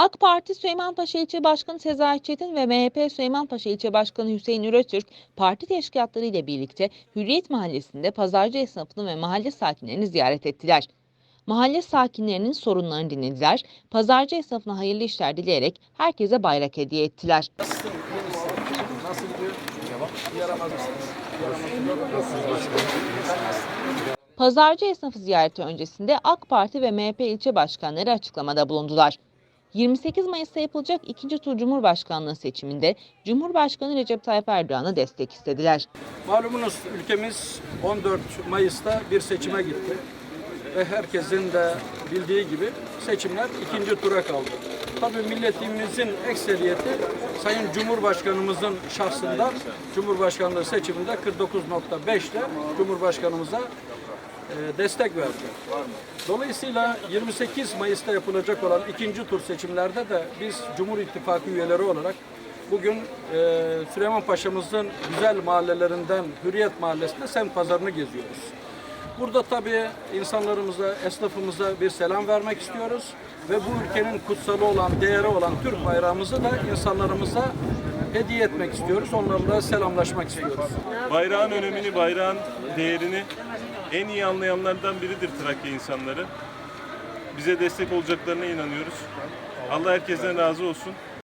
AK Parti Süleymanpaşa İlçe Başkanı Sezai Çetin ve MHP Süleymanpaşa İlçe Başkanı Hüseyin Üretürk, parti teşkilatları ile birlikte Hürriyet Mahallesi'nde pazarcı esnafını ve mahalle sakinlerini ziyaret ettiler. Mahalle sakinlerinin sorunlarını dinlediler, pazarcı esnafına hayırlı işler dileyerek herkese bayrak hediye ettiler. Pazarcı esnafı ziyareti öncesinde AK Parti ve MHP ilçe başkanları açıklamada bulundular. 28 Mayıs'ta yapılacak ikinci tur Cumhurbaşkanlığı seçiminde Cumhurbaşkanı Recep Tayyip Erdoğan'a destek istediler. Malumunuz ülkemiz 14 Mayıs'ta bir seçime gitti. Ve herkesin de bildiği gibi seçimler ikinci tura kaldı. Tabii milletimizin ekseriyeti Sayın Cumhurbaşkanımızın şahsında Cumhurbaşkanlığı seçiminde 49.5 ile Cumhurbaşkanımıza destek verdi. Dolayısıyla 28 Mayıs'ta yapılacak olan ikinci tur seçimlerde de biz Cumhur İttifakı üyeleri olarak bugün e, Süleyman Paşa'mızın güzel mahallelerinden Hürriyet Mahallesi'nde semt pazarını geziyoruz. Burada tabii insanlarımıza, esnafımıza bir selam vermek istiyoruz ve bu ülkenin kutsalı olan, değeri olan Türk bayrağımızı da insanlarımıza hediye etmek istiyoruz. Onlarla selamlaşmak istiyoruz. Bayrağın önemini, bayrağın değerini en iyi anlayanlardan biridir Trakya insanları. Bize destek olacaklarına inanıyoruz. Allah herkesten razı olsun.